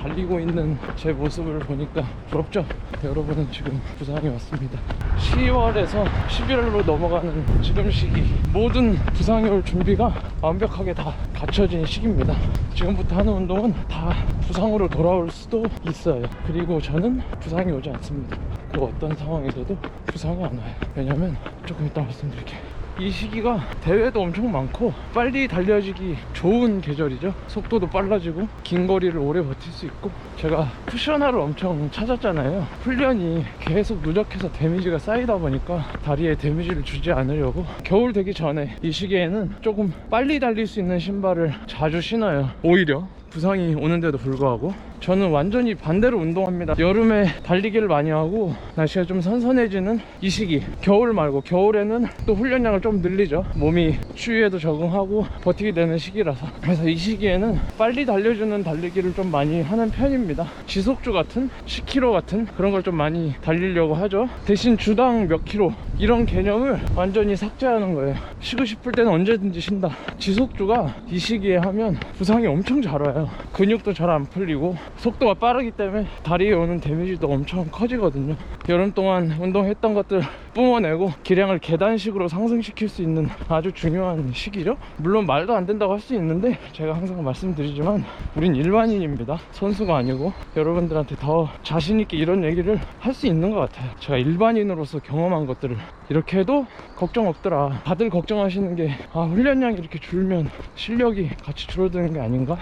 달리고 있는 제 모습을 보니까 부럽죠? 여러분은 지금 부산에 왔습니다. 10월에서 11월로 넘어가는 지금 시기 모든 부상에 올 준비가 완벽하게 다 갖춰진 시기입니다. 지금부터 하는 운동은 다 부상으로 돌아올 수도 있어요. 그리고 저는 부상이 오지 않습니다. 그 어떤 상황에서도 부상이 안 와요. 왜냐면 조금 이따 말씀드릴게요. 이 시기가 대회도 엄청 많고 빨리 달려지기 좋은 계절이죠. 속도도 빨라지고 긴 거리를 오래 버틸 수 있고 제가 쿠셔너를 엄청 찾았잖아요. 훈련이 계속 누적해서 데미지가 쌓이다 보니까 다리에 데미지를 주지 않으려고 겨울 되기 전에 이 시기에는 조금 빨리 달릴 수 있는 신발을 자주 신어요. 오히려 부상이 오는데도 불구하고 저는 완전히 반대로 운동합니다. 여름에 달리기를 많이 하고 날씨가 좀 선선해지는 이 시기 겨울 말고 겨울에는 또 훈련량을 좀 늘리죠. 몸이 추위에도 적응하고 버티게 되는 시기라서. 그래서 이 시기에는 빨리 달려주는 달리기를 좀 많이 하는 편입니다. 지속주 같은 10km 같은 그런 걸 좀 많이 달리려고 하죠. 대신 주당 몇 킬로 이런 개념을 완전히 삭제하는 거예요. 쉬고 싶을 때는 언제든지 쉰다. 지속주가 이 시기에 하면 부상이 엄청 잘 와요. 근육도 잘 안 풀리고 속도가 빠르기 때문에 다리에 오는 데미지도 엄청 커지거든요. 여름 동안 운동했던 것들 뿜어내고 기량을 계단식으로 상승시킬 수 있는 아주 중요한 시기죠. 물론 말도 안 된다고 할 수 있는데 제가 항상 말씀드리지만 우린 일반인입니다. 선수가 아니고 여러분들한테 더 자신있게 이런 얘기를 할 수 있는 것 같아요. 제가 일반인으로서 경험한 것들을 이렇게 해도 걱정 없더라. 다들 걱정하시는 게 아 훈련량이 이렇게 줄면 실력이 같이 줄어드는 게 아닌가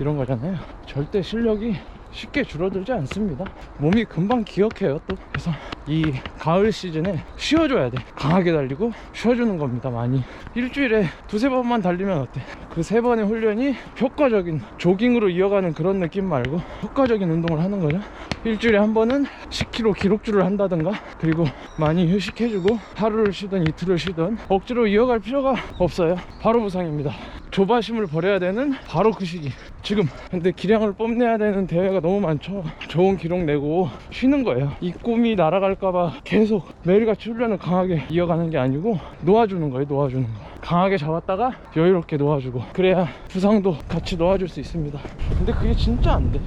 이런 거잖아요. 절대 실력이 쉽게 줄어들지 않습니다. 몸이 금방 기억해요, 또. 그래서 이 가을 시즌에 쉬어줘야 돼. 강하게 달리고 쉬어주는 겁니다, 많이. 일주일에 두세 번만 달리면 어때? 그 세 번의 훈련이 효과적인 조깅으로 이어가는 그런 느낌 말고 효과적인 운동을 하는 거죠. 일주일에 한 번은 10km 기록주를 한다든가 그리고 많이 휴식해주고 하루를 쉬든 이틀을 쉬든 억지로 이어갈 필요가 없어요. 바로 부상입니다. 조바심을 버려야 되는 바로 그 시기 지금 근데 기량을 뽐내야 되는 대회가 너무 많죠. 좋은 기록 내고 쉬는 거예요. 이 꿈이 날아갈까봐 계속 매일같이 훈련을 강하게 이어가는 게 아니고 놓아주는 거예요 놓아주는 거. 강하게 잡았다가 여유롭게 놓아주고 그래야 부상도 같이 놓아줄 수 있습니다. 근데 그게 진짜 안돼?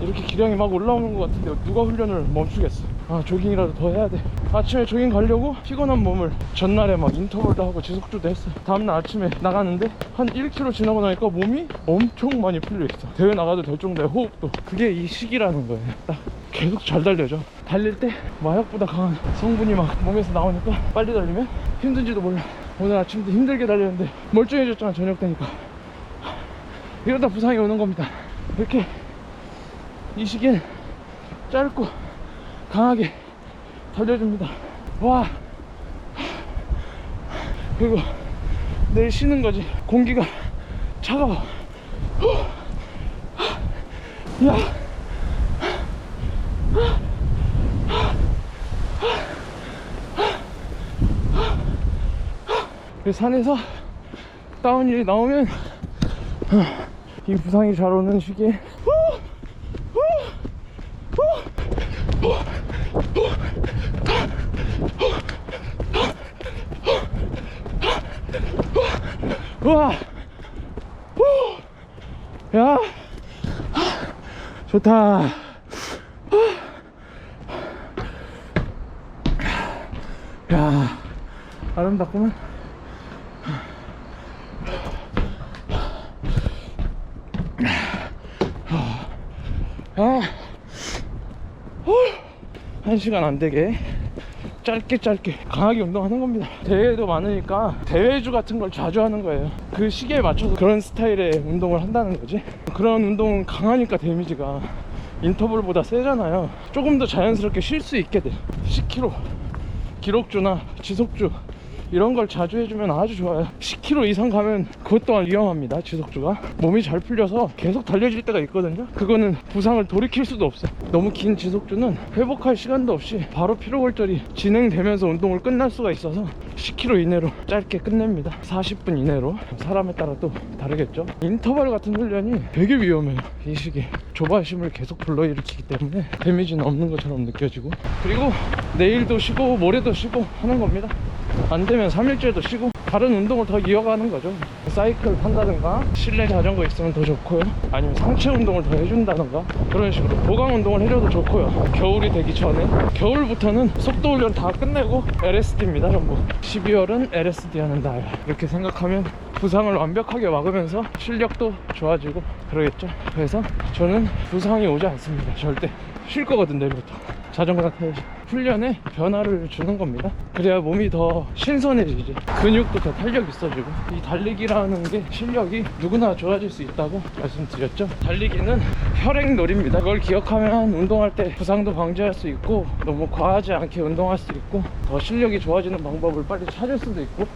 이렇게 기량이 막 올라오는 것 같은데 누가 훈련을 멈추겠어 아 조깅이라도 더 해야 돼. 아침에 조깅 가려고 피곤한 몸을 전날에 막 인터벌도 하고 지속주도 했어. 다음날 아침에 나가는데 한 1km 지나고 나니까 몸이 엄청 많이 풀려있어. 대회 나가도 될 정도의 호흡도. 그게 이 시기라는 거예요 딱 계속 잘 달려져. 달릴 때 마약보다 강한 성분이 막 몸에서 나오니까 빨리 달리면 힘든지도 몰라. 오늘 아침도 힘들게 달렸는데 멀쩡해졌잖아 저녁 되니까. 이러다 부상이 오는 겁니다. 이렇게 이 시기엔 짧고 강하게 달려줍니다. 와. 그리고 내일 쉬는 거지. 공기가 차가워. 야. 그 산에서 다운힐이 나오면 이 부상이 잘 오는 시기에 우와. 후. 야. 좋다. 야. 아름답구만. 아, 1시간 안 되게 짧게 짧게 강하게 운동하는 겁니다. 대회도 많으니까 대회주 같은 걸 자주 하는 거예요. 그 시기에 맞춰서 그런 스타일의 운동을 한다는 거지. 그런 운동은 강하니까 데미지가 인터벌보다 세잖아요. 조금 더 자연스럽게 쉴 수 있게 돼. 10km 기록주나 지속주. 이런 걸 자주 해주면 아주 좋아요. 10km 이상 가면 그것 또한 위험합니다 지속주가. 몸이 잘 풀려서 계속 달려질 때가 있거든요. 그거는 부상을 돌이킬 수도 없어 너무 긴 지속주는 회복할 시간도 없이 바로 피로골절이 진행되면서 운동을 끝날 수가 있어서 10km 이내로 짧게 끝냅니다. 40분 이내로. 사람에 따라 또 다르겠죠? 인터벌 같은 훈련이 되게 위험해요. 이 시기 조바심을 계속 불러일으키기 때문에 데미지는 없는 것처럼 느껴지고. 그리고 내일도 쉬고 모레도 쉬고 하는 겁니다 안 되면 3일째도 쉬고 다른 운동을 더 이어가는 거죠. 사이클 탄다든가 실내 자전거 있으면 더 좋고요. 아니면 상체 운동을 더 해준다든가 그런 식으로 보강 운동을 해줘도 좋고요. 겨울이 되기 전에 겨울부터는 속도 훈련 다 끝내고 LSD입니다 전부. 12월은 LSD 하는 달 이렇게 생각하면 부상을 완벽하게 막으면서 실력도 좋아지고 그러겠죠. 그래서 저는 부상이 오지 않습니다 절대. 쉴 거거든 내일부터. 자전거 타야지 훈련에 변화를 주는 겁니다. 그래야 몸이 더 신선해지지. 근육도 더 탄력 있어지고 이 달리기라는 게 실력이 누구나 좋아질 수 있다고 말씀드렸죠. 달리기는 혈액놀이입니다. 그걸 기억하면 운동할 때 부상도 방지할 수 있고 너무 과하지 않게 운동할 수 있고 더 실력이 좋아지는 방법을 빨리 찾을 수도 있고